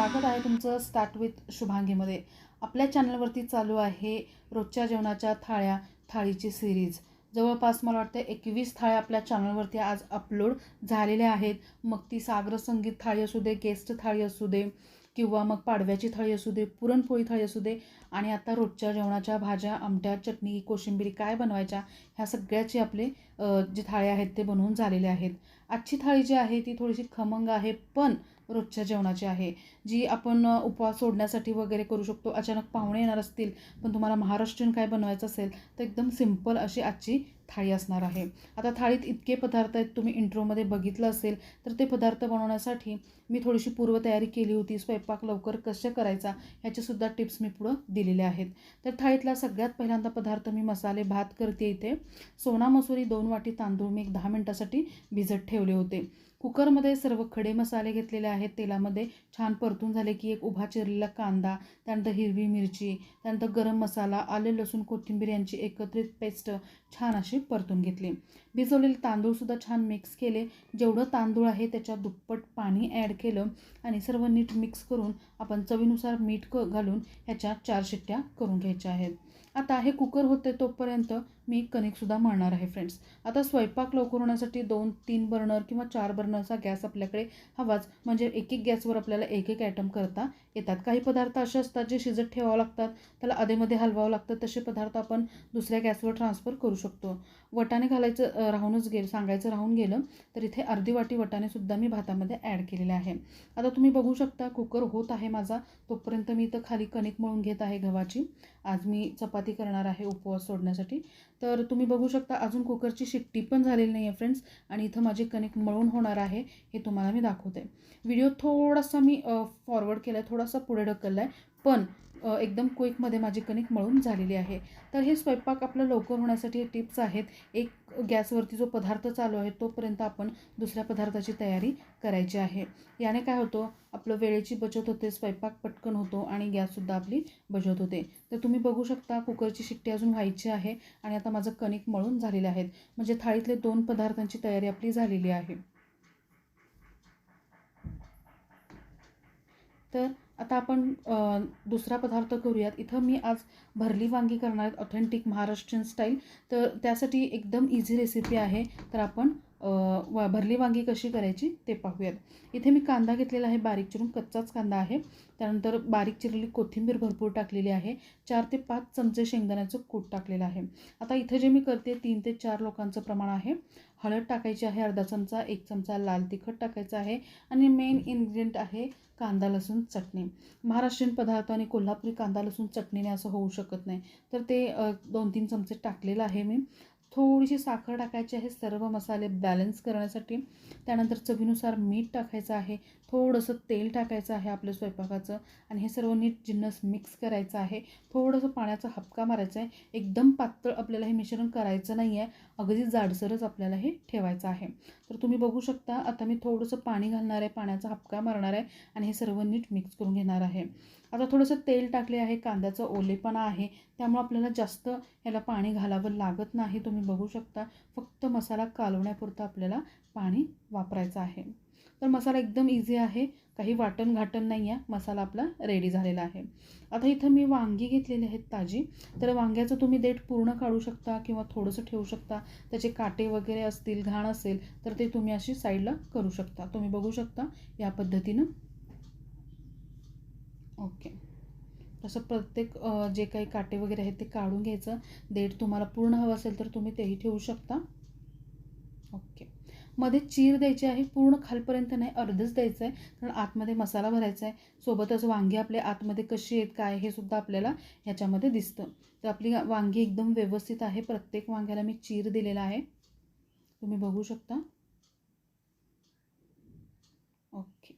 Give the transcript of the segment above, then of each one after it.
स्वागत आहे तुमचं स्टार्ट विथ शुभांगीमध्ये. आपल्या चॅनलवरती चालू आहे रोजच्या जेवणाच्या थाळ्या थाळीची सिरीज जवळपास मला वाटतं एकवीस थाळ्या आपल्या चॅनलवरती आज अपलोड झालेल्या आहेत. मग ती सागर संगीत थाळी असू दे गेस्ट थाळी असू दे किंवा मग पाडव्याची थाळी असू दे पुरणपोळी थाळी असू दे आणि आता रोजच्या जेवणाच्या भाज्या आमट्या चटणी कोशिंबिरी काय बनवायच्या ह्या सगळ्याचे आपले जी जे आहेत ते बनवून झालेले आहेत. आजची थाळी जी आहे ती थोडीशी खमंग आहे पण रोजच्या जेवणाची आहे जी आपण उपवास सोडण्यासाठी वगैरे करू शकतो. अचानक पाहुणे येणार असतील पण तुम्हाला महाराष्ट्रीयन काय बनवायचं असेल तर एकदम सिंपल अशी आजची थाळी असणार आहे. आता थाळीत इतके पदार्थ आहेत तुम्ही इंट्रोमध्ये बघितलं असेल तर ते पदार्थ बनवण्यासाठी मी थोडीशी पूर्वतयारी केली होती स्वयंपाक लवकर कसं करायचा ह्याच्यासुद्धा टिप्स मी पुढं दिलेल्या आहेत. तर थाळीतला सगळ्यात पहिल्यांदा पदार्थ मी मसाले भात करते इथे. सोना मसुरी दोन वाटी तांदूळ मी एक दहा मिनटासाठी भिजत ठेवले होते. कुकरमध्ये सर्व खडे मसाले घेतलेले आहेत. तेलामध्ये छान परतून झाले की एक उभा चिरलेला कांदा त्यानंतर हिरवी मिरची त्यानंतर गरम मसाला आले लसूण कोथिंबीर यांची एकत्रित पेस्ट छान अशी परतून घेतली. भिजवलेले तांदूळसुद्धा छान मिक्स केले. जेवढं तांदूळ आहे त्याच्या दुप्पट पाणी ॲड केलं आणि सर्व नीट मिक्स करून आपण चवीनुसार मीठ क घालून ह्याच्या चार शिट्ट्या करून घ्यायच्या आहेत. आता हे कुकर होते तोपर्यंत मी कणिकसुद्धा मळणार आहे फ्रेंड्स आता स्वयंपाक लवकर होण्यासाठी दोन तीन बर्नर किंवा चार बर्नरचा गॅस आपल्याकडे हवाच. म्हणजे एक एक गॅसवर आपल्याला एक एक आयटम करता येतात. काही पदार्थ असे असतात जे शिजत ठेवावं लागतात. त्याला अधेमध्ये हलवावं लागतं. तसे पदार्थ आपण दुसऱ्या गॅसवर ट्रान्सफर करू शकतो. वटाणे घालायचं राहूनच गेलं सांगायचं राहून गेलं तर इथे अर्धी वाटी वटाणेसुद्धा मी भातामध्ये ॲड केलेले आहे. आता तुम्ही बघू शकता कुकर होत आहे माझा. तोपर्यंत मी इथं खाली कणिक मळून घेत आहे गव्हाची. आज मी चपाती करणार आहे उपवास सोडण्यासाठी. तर तुम्ही बघू शकता अजून कुकरची शिट्टी पण झालेली नाही आहे फ्रेंड्स आणि इथं माझे कनेक्ट मळून होणार आहे हे तुम्हाला मी दाखवते. व्हिडिओ थोडासा मी फॉरवर्ड केला आहे थोडासा पुढे ढकलला आहे पण एकदम क्विकमध्ये माझी कणिक मळून झालेली आहे. तर हे स्वयंपाक आपलं लवकर होण्यासाठी हे टिप्स आहेत. एक गॅसवरती जो पदार्थ चालू आहे तोपर्यंत आपण दुसऱ्या पदार्थाची तयारी करायची आहे. याने काय होतं आपलं वेळेची बचत होते स्वयंपाक पटकन होतो आणि गॅससुद्धा आपली बचत होते. तर तुम्ही बघू शकता कुकरची शिट्टी अजून व्हायची आहे आणि आता माझं कणिक मळून झालेलं आहेत म्हणजे थाळीतले दोन पदार्थांची तयारी आपली झालेली आहे. तर आता आपण दुसरा पदार्थ करूयात. इथं मी आज भरली वांगी करणार आहेत ऑथेंटिक महाराष्ट्रीयन स्टाईल तर त्यासाठी एकदम इझी रेसिपी आहे. तर आपण वा भरली वांगी कशी करायची ते पाहूयात. इथे मी कांदा घेतलेला आहे बारीक चिरून कच्चाच कांदा आहे. त्यानंतर बारीक चिरलेली कोथिंबीर भरपूर टाकलेली आहे. चार ते पाच चमचे शेंगदाण्याचं कूट टाकलेलं आहे. आता इथे जे मी करते तीन ते चार लोकांचं प्रमाण आहे. हळद टाकायची आहे अर्धा चमचा एक चमचा लाल तिखट टाकायचं आहे. आणि मेन इन्ग्रेडियंट आहे कांदा लसूण चटणी. महाराष्ट्रीयन पदार्थ आणि कोल्हापुरी कांदा लसूण चटणीने असं होऊ शकत नाही. तर ते दोन तीन चमचे टाकलेलं आहे मी. थोडीशी साखर टाकायची आहे सर्व मसाले बॅलन्स करण्यासाठी. त्यानंतर चवीनुसार मीठ टाकायचं आहे. थोडंसं तेल टाकायचं आहे आपल्या स्वयंपाकाचं आणि हे सर्व नीट जिन्नस मिक्स करायचं आहे. थोडंसं पाण्याचा हपका मारायचा आहे. एकदम पातळ आपल्याला हे मिश्रण करायचं नाही आहे. अगदी जाडसरच आपल्याला हे ठेवायचं आहे. तर तुम्ही बघू शकता आता मी थोडंसं पाणी घालणार आहे पाण्याचा हपका मारणार आहे आणि हे सर्व नीट मिक्स करून घेणार आहे. आता थोडंसं तेल टाकले आहे कांद्याचं ओलेपणा आहे. त्यामुळे आपल्याला जास्त याला पाणी घालावं लागत नाही. तुम्ही बघू शकता फक्त मसाला कालवण्यापुरतं आपल्याला पाणी वापरायचं आहे. तर मसाला एकदम इझी आहे. काही वाटण घाटण नाही आहे मसाला आपला रेडी झालेला आहे. आता इथं मी वांगी घेतलेली आहेत ताजी. तर वांग्याचं तुम्ही देठ पूर्ण काढू शकता किंवा थोडंसं ठेवू शकता. त्याचे काटे वगैरे असतील घाण असेल तर ते तुम्ही अशी साईडला करू शकता. तुम्ही बघू शकता या पद्धतीनं. ओके. तसं प्रत्येक जे काही काटे वगैरे आहेत ते काढून घ्यायचं. देठ तुम्हाला पूर्ण हवं असेल तर तुम्ही तेही ठेवू शकता. ओके. मध्ये चीर द्यायची आहे पूर्ण खालपर्यंत नाही अर्धच द्यायचं आहे. कारण आतमध्ये मसाला भरायचा आहे. सोबतच वांगी आपले आतमध्ये कशी आहेत काय हे सुद्धा आपल्याला ह्याच्यामध्ये दिसतं. तर आपली वांगी एकदम व्यवस्थित आहे. प्रत्येक वांग्याला मी चीर दिलेला आहे. तुम्ही बघू शकता. ओके.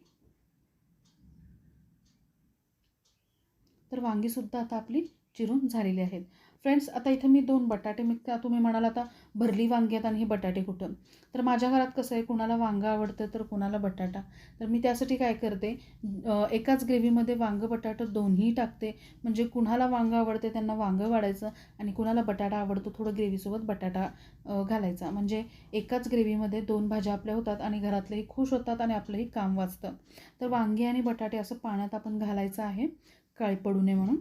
तर वांगीसुद्धा आता आपली चिरून झालेले आहेत. फ्रेंड्स आता इथं मी दोन बटाटे मी तुम्ही म्हणाल आता भरली वांगी आहेत आणि हे बटाटे कुठं? तर माझ्या घरात कसं आहे कुणाला वांगं आवडतं तर कुणाला बटाटा. तर मी त्यासाठी काय करते एकाच ग्रेव्हीमध्ये वांगं बटाटा दोन्ही टाकते. म्हणजे कुणाला वांगं आवडते त्यांना वांगं वाढायचं आणि कुणाला बटाटा आवडतो थोडं ग्रेव्हीसोबत बटाटा घालायचा. म्हणजे एकाच ग्रेव्हीमध्ये दोन भाज्या आपल्या होतात आणि घरातलेही खुश होतात आणि आपलंही काम वाचतं. तर वांगी आणि बटाटे असं पाण्यात आपण घालायचं आहे. काळी पडू नये म्हणून.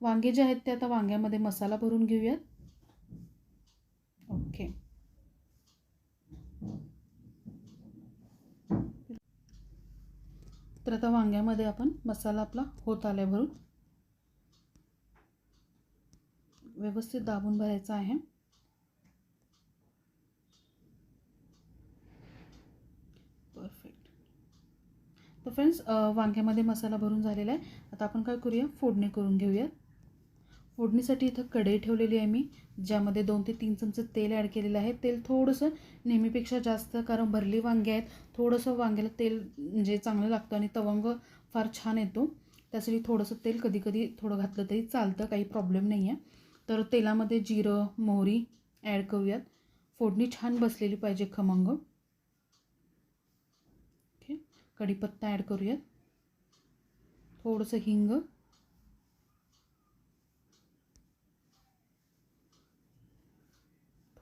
वांगे जे आहेत ते आता वांग्यामध्ये मसाला भरून घेऊयात. ओके तर आता वांग्यामध्ये आपण मसाला आपला होत आल्या भरून. व्यवस्थित दाबून भरायचा आहे. परफेक्ट तर फ्रेंड्स वांग्यामध्ये मसाला भरून झालेला आहे. आता आपण काय करूया? फोडणी करून घेऊयात. फोडणीसाठी इथं कढई ठेवलेली आहे मी ज्यामध्ये दोन ते तीन चमचे तेल ॲड केलेलं आहे. तेल थोडंसं नेहमीपेक्षा जास्त कारण भरली वांगे आहेत. थोडंसं वांग्याला तेल म्हणजे चांगलं लागतं आणि तवंग फार छान येतो. त्यासाठी थोडंसं तेल कधी कधी थोडं घातलं तरी चालतं काही प्रॉब्लेम नाही आहे तर तेलामध्ये जिरं मोहरी ॲड करूयात. फोडणी छान बसलेली पाहिजे खमंग. ओके. कढीपत्ता ॲड करूयात. थोडंसं हिंग.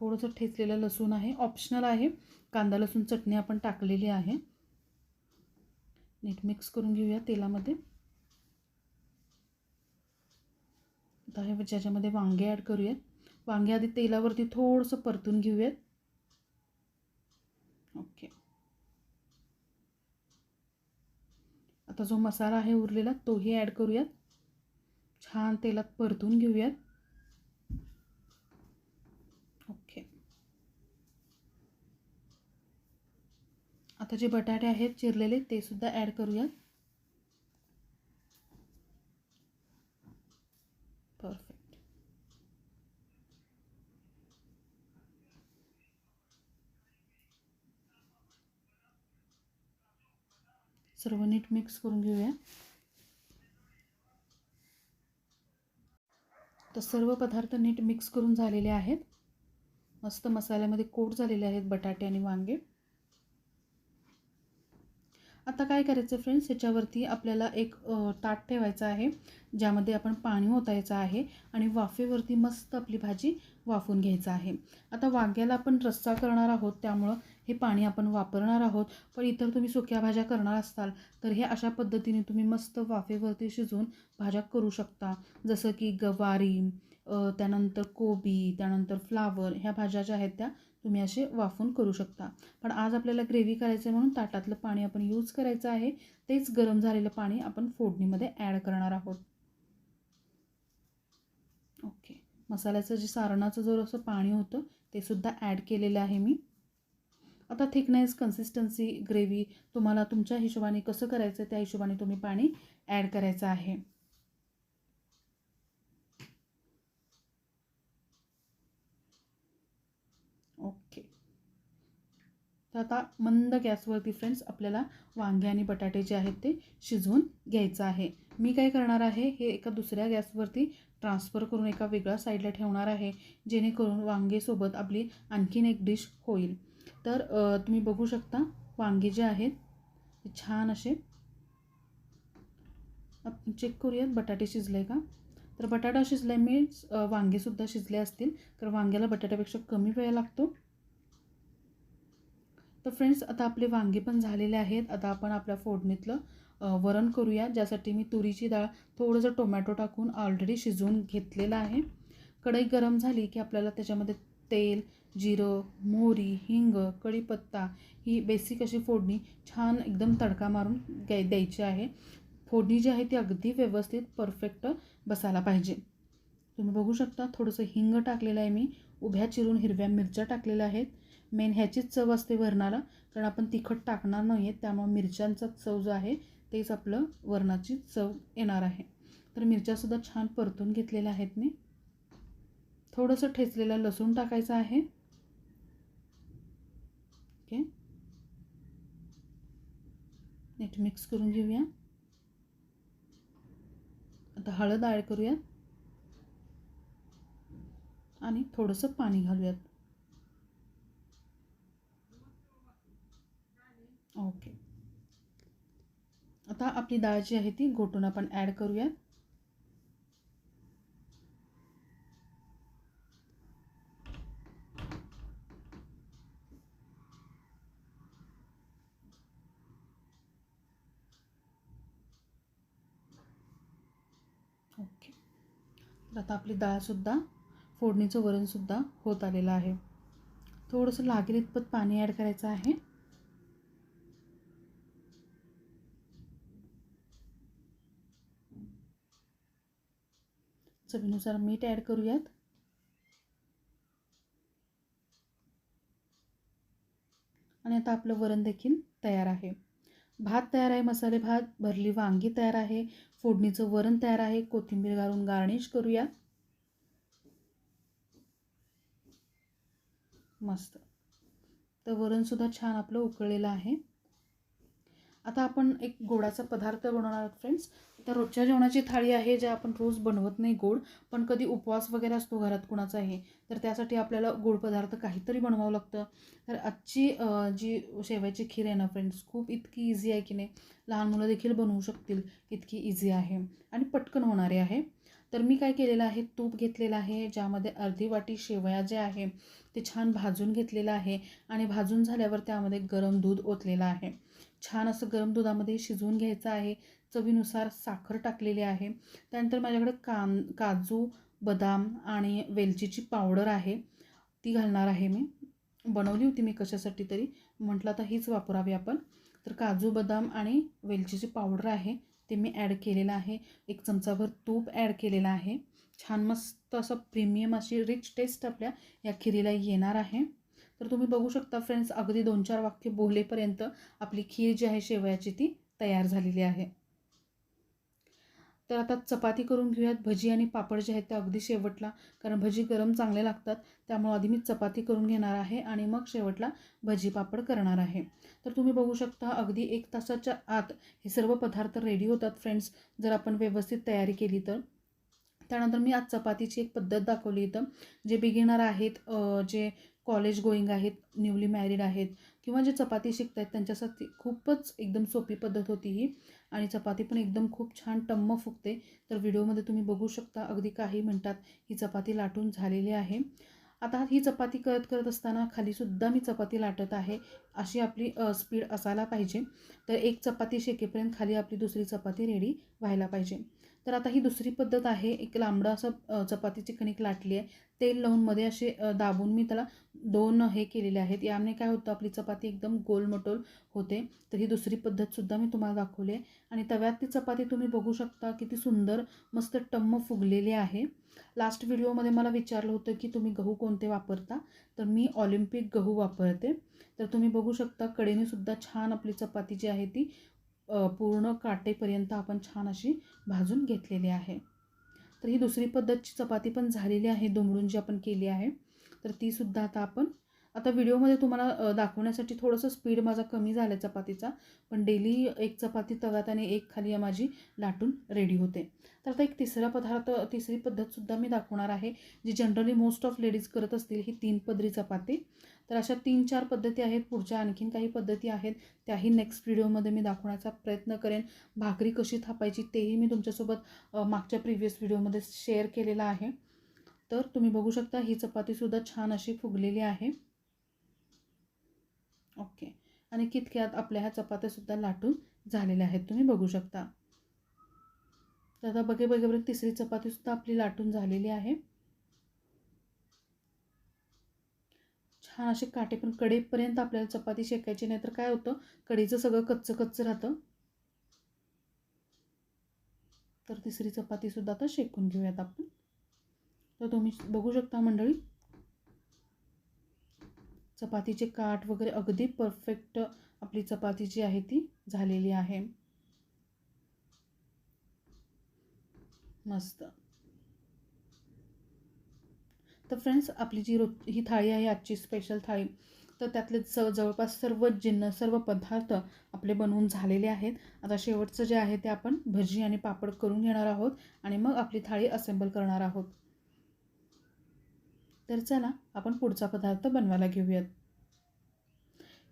थोडंसं ठेचलेलं लसूण आहे. ऑप्शनल आहे. कांदा लसूण चटणी आपण टाकलेली आहे. नीट मिक्स करून घेऊया तेलामध्ये. आता हे ज्याच्यामध्ये वांगे ॲड करूयात. वांगे आधी तेलावरती थोडंसं परतून घेऊयात. ओके आता जो मसाला आहे उरलेला तोही ॲड करूयात. छान तेलात परतून घेऊयात ओके आता जे बटाटे आहेत चिरलेले ते सुद्धा ॲड करूया परफेक्ट सर्व नीट मिक्स करून घेऊया. तर सर्व पदार्थ नीट मिक्स करून झालेले आहेत. मस्त मसाल्यामध्ये कोट झालेले आहेत बटाटे आणि वांगे. आता काय करायचं फ्रेंड्स ह्याच्यावरती आपल्याला एक ताट ठेवायचं आहे ज्यामध्ये आपण पाणी ओतायचं आहे आणि वाफेवरती मस्त आपली भाजी वाफून घ्यायचं आहे. आता वांग्याला आपण रस्सा करणार आहोत त्यामुळं हे पाणी आपण वापरणार आहोत. पण इतर तुम्ही सुक्या भाज्या करणार असाल तर हे अशा पद्धतीने तुम्ही मस्त वाफेवरती शिजवून भाज्या करू शकता. जसं की गवारी त्यानंतर कोबी त्यानंतर फ्लावर ह्या भाज्या ज्या आहेत त्या तुम्ही असे वाफून करू शकता. पण आज आपल्याला ग्रेव्ही करायचं आहे म्हणून ताटातलं पाणी आपण यूज करायचं आहे. तेच गरम झालेलं पाणी आपण फोडणीमध्ये ॲड करणार आहोत. ओके मसाल्याचं जे सारणाचं जर असं पाणी होतं ते सुद्धा ॲड केलेलं आहे मी. आता थिकनेस कन्सिस्टन्सी ग्रेव्ही तुम्हाला तुमच्या हिशोबाने कसं करायचं त्या हिशोबाने तुम्ही पाणी ॲड करायचं आहे ओके तर आता मंद गॅसवरती फ्रेंड्स आपल्याला वांगे आणि बटाटे जे आहेत ते शिजवून घ्यायचं आहे. मी काय करणार आहे हे एका दुसऱ्या गॅसवरती ट्रान्सफर करून एका वेगळ्या साईडला ठेवणार आहे जेणेकरून वांगेसोबत आपली आणखीन एक डिश होईल. तर तुम्ही बघू शकता वांगे जे आहेत छान असे आपण चेक करूयात बटाटे शिजले का? तर बटाटा शिजला मीन्स वांगेसुद्धा शिजले असतील. तर वांग्याला बटाट्यापेक्षा कमी वेळ लागतो. तर फ्रेंड्स आता आपले वांगे पण झालेले आहेत. आता आपण आपल्या फोडणीतलं वरण करूया. ज्यासाठी मी तुरीची डाळ थोडंसं टोमॅटो टाकून ऑलरेडी शिजवून घेतलेलं आहे. कढई गरम झाली की आपल्याला त्याच्यामध्ये तेल जिरं मोहरी हिंग कढीपत्ता ही बेसिक अशी फोडणी छान एकदम तडका मारून द्याय द्यायची आहे. फोडणी जी आहे ती अगदी व्यवस्थित परफेक्ट बसायला पाहिजे. तुम्ही बघू शकता थोडंसं हिंग टाकलेलं आहे मी. उभ्या चिरून हिरव्या मिरच्या टाकलेल्या आहेत. मेन ह्याचीच चव असते वरणाला. कारण आपण तिखट टाकणार नाही आहे त्यामुळे मिरच्यांचा चव जो आहे तेच आपलं वरणाची चव येणार आहे. तर मिरच्यासुद्धा छान परतून घेतलेल्या आहेत मी. थोडंसं ठेचलेलं लसूण टाकायचं आहे. ओके. नीट मिक्स करून घेऊया. आता हळद ॲड करूयात. आणि थोडंसं पाणी घालूयात. ओके. आता आपली डाळ जी आहे ती घोटून आपण ॲड करूयात ओके. तर आता आपली डाळसुद्धा फोडणीचं वरणसुद्धा होत आलेलं आहे. थोडंसं लागेल इतपत पाणी ॲड करायचं आहे. चवीनुसार मीठ ॲड करूयात. आणि आता आपलं वरण देखील तयार आहे. भात तयार आहे मसाले भात भरली वांगी तयार आहे फोडणीचं वरण तयार आहे कोथिंबीर घालून गार्निश करूया. मस्त. तर वरणसुद्धा छान आपलं उकळलेलं आहे. आता आपण एक गोडाचा पदार्थ बनवणार आहोत फ्रेंड्स तर रोजच्या जेवणाची थाळी आहे जे आपण रोज बनवत नाही गोड पण कधी उपवास वगैरे असतो घरात कुणाचा आहे तर त्यासाठी आपल्याला गोड पदार्थ काहीतरी बनवावं लागतं. तर आजची जी शेवयाची खीर आहे ना फ्रेंड्स खूप इतकी इझी आहे की नाही लहान मुलं देखील बनवू शकतील इतकी इझी आहे. आणि पटकन होणारे आहे. तर मी काय केलेलं आहे तूप घेतलेलं आहे ज्यामध्ये अर्धी वाटी शेवया जे आहे ते छान भाजून घेतलेलं आहे आणि भाजून झाल्यावर त्यामध्ये गरम दूध ओतलेलं आहे. छान असं गरम दुधामध्ये शिजवून घ्यायचं आहे. चवीनुसार साखर टाकलेली आहे. त्यानंतर माझ्याकडे कान काजू बदाम आणि वेलचीची पावडर आहे. ती घालणार आहे मी. बनवली होती मी कशासाठी तरी. म्हटलं आता हीच वापरावी आपण. तर काजू बदाम आणि वेलचीची पावडर आहे. ते मी ॲड केलेलं आहे. एक चमचाभर तूप ॲड केलेलं आहे. छान मस्त असं प्रीमियम अशी रिच टेस्ट आपल्या या खिरीला येणार आहे. तर तुम्ही बघू शकता फ्रेंड्स अगदी दोन चार वाक्य बोलेपर्यंत आपली खीर जी आहे शेवयाची ती तयार झालेली आहे. तर आता चपाती करून घेऊयात. भजी आणि पापड जे आहेत ते अगदी शेवटला कारण भजी गरम चांगले लागतात. त्यामुळे आधी मी चपाती करून घेणार आहे आणि मग शेवटला भजी पापड करणार आहे. तर तुम्ही बघू शकता अगदी एक तासाच्या आत हे सर्व पदार्थ रेडी होतात फ्रेंड्स जर आपण व्यवस्थित तयारी केली तर. त्यानंतर मी आज चपातीची एक पद्धत दाखवली इथं. जे बिगिनर आहेत जे कॉलेज गोईंग आहेत न्यूली मॅरिड आहेत किंवा जे चपाती शिकत आहेत त्यांच्यासाठी खूपच एकदम सोपी पद्धत होती ही. आणि चपाती पण एकदम खूप छान टम्म फुगते. तर व्हिडिओमध्ये तुम्ही बघू शकता अगदी काही मिनटात ही चपाती लाटून झालेली आहे. आता ही चपाती करत करत असताना खालीसुद्धा मी चपाती लाटत आहे अशी आपली स्पीड असायला पाहिजे. तर एक चपाती शेकेपर्यंत खाली आपली दुसरी चपाती रेडी व्हायला पाहिजे. तर आता ही दुसरी पद्धत आहे एक लांबडं असं चपातीची कणिक लाटली आहे. तेल लावून मध्ये असे दाबून मी त्याला दोन हे केलेले आहेत. याने काय होतं आपली चपाती एकदम गोलमटोल होते. तर ही दुसरी पद्धतसुद्धा मी तुम्हाला दाखवली आहे. आणि तव्यात ती चपाती तुम्ही बघू शकता किती सुंदर मस्त टम्म फुगलेली आहे. लास्ट व्हिडिओमध्ये मला विचारलं होतं की तुम्ही गहू कोणते वापरता? तर मी ऑलिम्पिक गहू वापरते. तर तुम्ही बघू शकता कडेनेसुद्धा छान आपली चपाती जी आहे ती पूर्ण काटेपर्यंत आपण छान अशी भाजून घेतलेली आहे. तर ही दुसरी पद्धतची चपाती पण झालेली आहे दुमडून जी आपण केली आहे. तर तीसुद्धा आता आपण आता व्हिडिओमध्ये तुम्हाला दाखवण्यासाठी थोडंसं स्पीड माझा कमी झाला चपातीचा. पण डेली एक चपाती तव्यात आणि एक खाली माझी लाटून रेडी होते. तर आता एक तिसरा पदार्थ तिसरी पद्धतसुद्धा मी दाखवणार आहे जी जनरली मोस्ट ऑफ लेडीज करत असतील ही तीन पदरी चपाती. तर अशा तीन चार पद्धती आहेत. पुढच्या आणखीन काही पद्धती आहेत. त्याही नेक्स्ट व्हिडिओमध्ये मी दाखवण्याचा प्रयत्न करेन. भाकरी कशी थापायची तेही मी तुमच्यासोबत मागच्या प्रिव्हियस व्हिडिओमध्ये शेअर केलेला आहे. तर तुम्ही बघू शकता ही चपातीसुद्धा छान अशी फुगलेली आहे. ओके आणि कितक्यात आपल्या ह्या चपात्यासुद्धा लाटून झालेल्या आहेत. तुम्ही बघू शकता. तर आता बघे बघे तिसरी चपातीसुद्धा आपली लाटून झालेली आहे. छान असे काटे पण कडेपर्यंत आपल्याला चपाती शेकायची नाही तर काय होतं? कढीचं सगळं कच्चं कच्चं राहतं. तर तिसरी चपातीसुद्धा आता शेकून घेऊयात आपण. तर तुम्ही बघू शकता मंडळी. चपातीचे काठ वगैरे अगदी परफेक्ट आपली चपाती जी आहे ती झालेली आहे. मस्त. तर फ्रेंड्स आपली जी रो ही थाळी आहे आजची स्पेशल थाळी तर त्यातले स जवळपास सर्व जिन्न सर्व पदार्थ आपले बनवून झालेले आहेत. आता शेवटचं जे आहे ते आपण भजी आणि पापड करून घेणार आहोत आणि मग आपली थाळी असेंबल करणार आहोत. तर चला आपण पुढचा पदार्थ बनवायला घेऊयात.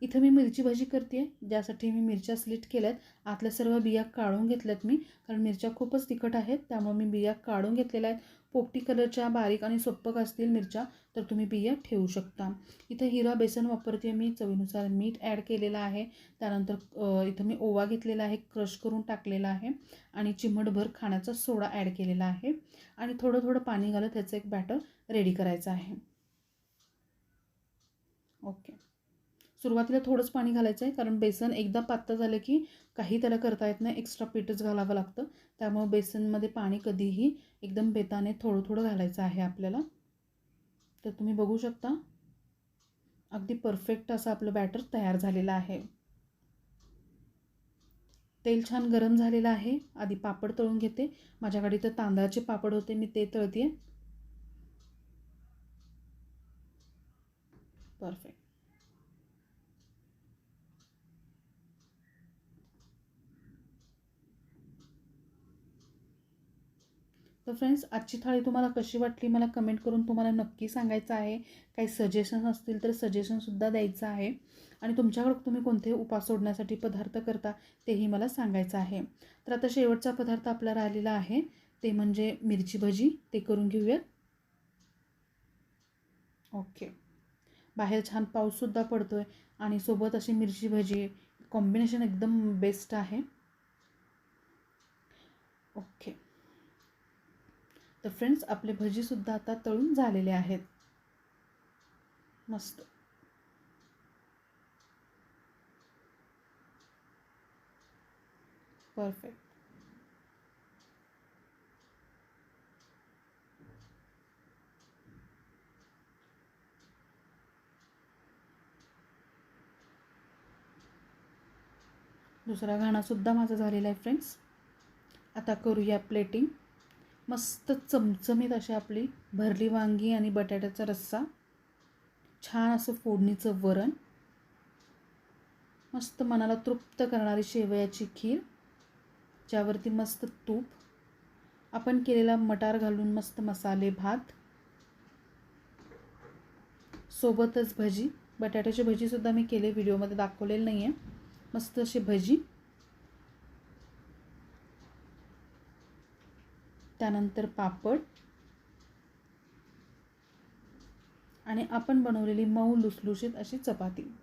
इथं मी मिरची भाजी करते आहे ज्यासाठी मी मिरच्या स्लिट केल्यात. आतल्या सर्व बिया काढून घेतल्यात मी कारण मिरच्या खूपच तिखट आहेत त्यामुळे मी बिया काढून घेतलेल्या आहेत. पोपटी कलरच्या बारीक आणि सोप्पक असतील मिरच्या तर तुम्ही बिया ठेवू शकता. इथं हिरा बेसन वापरते मी चवीनुसार मीठ ॲड केलेलं आहे. त्यानंतर इथं मी ओवा घेतलेला आहे क्रश करून टाकलेला आहे. आणि चिमटभर खाण्याचा सोडा ॲड केलेला आहे. आणि थोडं थोडं पाणी घालत ह्याचं एक बॅटर रेडी करायचं आहे. ओके. सुरुवातीला थोडंच पाणी घालायचं आहे कारण बेसन एकदा पातळ झालं की काही त्याला करता येत नाही एक्स्ट्रा पीठच घालावं लागतं. त्यामुळे बेसनमध्ये पाणी कधीही एकदम बेताने थोडं थोडं घालायचं आहे आपल्याला. तर तुम्ही बघू शकता अगदी परफेक्ट असं आपलं बॅटर तयार झालेलं आहे. तेल छान गरम झालेलं आहे. आधी पापड तळून घेते. माझ्याकडे तर तांदळाचे पापड होते मी ते तळते परफेक्ट तर फ्रेंड्स आजची थाळी तुम्हाला कशी वाटली? मला कमेंट करून तुम्हाला नक्की सांगायचं आहे. काही सजेशन असतील तर सजेशनसुद्धा द्यायचं आहे. आणि तुमच्याकडे तुम्ही कोणते उपास सोडण्यासाठी पदार्थ करता तेही मला सांगायचं आहे. तर आता शेवटचा पदार्थ आपला राहिलेला आहे. ते म्हणजे मिरची भजी. ते करून घेऊयात. ओके बाहेर छान पाऊससुद्धा पडतो आहे आणि सोबत अशी मिरची भजी कॉम्बिनेशन एकदम बेस्ट आहे. ओके तर फ्रेंड्स आपले भजीसुद्धा आता तळून झालेले आहेत. मस्त. परफेक्ट दुसरा घाणासुद्धा माझा झालेला आहे फ्रेंड्स आता करूया प्लेटिंग मस्त चमचमीत अशी आपली भरली वांगी आणि बटाट्याचा रस्सा. छान असं फोडणीचं वरण. मस्त मनाला तृप्त करणारी शेवयाची खीर ज्यावरती मस्त तूप. आपण केलेला मटार घालून मस्त मसाले भात. सोबतच भजी. बटाट्याची भजीसुद्धा मी केले व्हिडिओमध्ये दाखवलेलं नाही आहे मस्त अशी भजी. त्यानंतर पापड. आणि आपण बनवलेली मऊ लुसलुशीत अशी चपाती.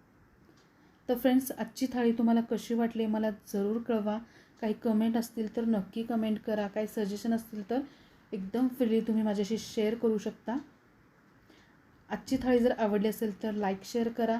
तर फ्रेंड्स आजची थाळी तुम्हाला कशी वाटली मला जरूर कळवा. काही कमेंट असतील तर नक्की कमेंट करा. काही सजेशन असतील तर एकदम फ्रीली तुम्ही माझ्याशी शेअर करू शकता. आजची थाळी जर आवडली असेल तर लाईक शेअर करा.